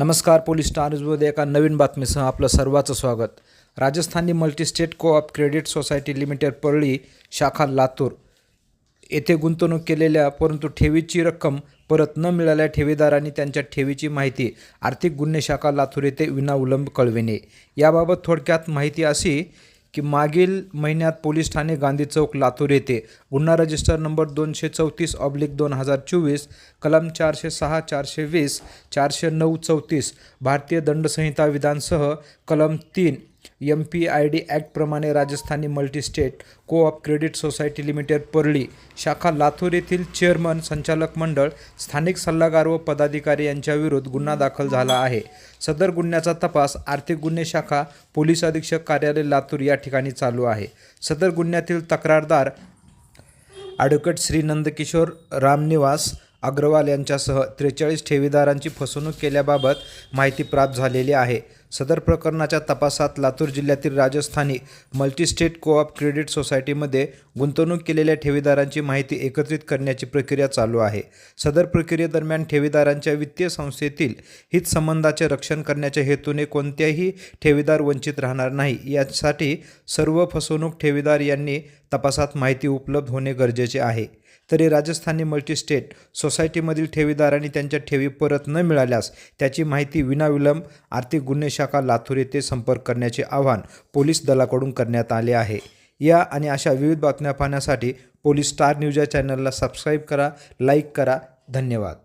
नमस्कार police star न्यूजमध्ये एका नवीन बातमीसह आपलं सर्वाचं स्वागत. Rajasthani multistate co-op credit society limited Parli शाखा लातूर. येथे गुंतवणूक केलेल्या परंतु ठेवीची रक्कम परत न मिळाल्या ठेवीदारांनी त्यांच्या ठेवीची माहिती आर्थिक गुन्हे शाखा लातूर येथे विनाविलंब कळविणे. याबाबत थोडक्यात माहिती अशी की मागील महिन्यात पोलीस ठाणे गांधी चौक लातूर येथे गुन्हा रजिस्टर नंबर दोनशे चौतीस ऑब्लिक दोन हजार चोवीस कलम चारशे सहा चारशे वीस चारशे नऊ चौतीस भारतीय दंडसंहिता विधानसह कलम तीन M P I D ॲक्टप्रमाणे Rajasthani multistate co-op credit society limited Parli शाखा लातूर येथील चेअरमन संचालक मंडळ स्थानिक सल्लागार व पदाधिकारी यांच्याविरुद्ध गुन्हा दाखल झाला आहे. सदर गुन्ह्याचा तपास आर्थिक गुन्हे शाखा पोलीस अधीक्षक कार्यालय लातूर या ठिकाणी चालू आहे. सदर गुन्ह्यातील तक्रारदार ॲडव्होकेट श्री नंदकिशोर रामनिवास अग्रवाल यांच्यासह त्रेचाळीस ठेवीदारांची फसवणूक केल्याबाबत माहिती प्राप्त झालेली आहे. सदर प्रकरणाच्या तपासात लातूर जिल्ह्यातील राजस्थानी मल्टीस्टेट कोऑप क्रेडिट सोसायटीमध्ये गुंतवणूक केलेल्या ठेवीदारांची माहिती एकत्रित करण्याची प्रक्रिया चालू आहे. सदर प्रक्रियेदरम्यान ठेवीदारांच्या वित्तीय संस्थेतील हितसंबंधाचे रक्षण करण्याच्या हेतूने कोणत्याही ठेवीदार वंचित राहणार नाही. यासाठी सर्व फसवणूक ठेवीदार यांनी तपासात माहिती उपलब्ध होणे गरजेचे आहे. तरी राजस्थानी मल्टीस्टेट सोसायटीमधील ठेवीदारांनी त्यांच्या ठेवी परत न मिळाल्यास त्याची माहिती विनाविलंब आर्थिक गुन्हे शाखा लातूर येथे संपर्क करण्याचे आवाहन पोलीस दलाकडून करण्यात आले आहे. या आणि अशा विविध बातम्या पाहण्यासाठी पोलीस स्टार न्यूज या चॅनलला सबस्क्राईब करा लाईक करा. धन्यवाद.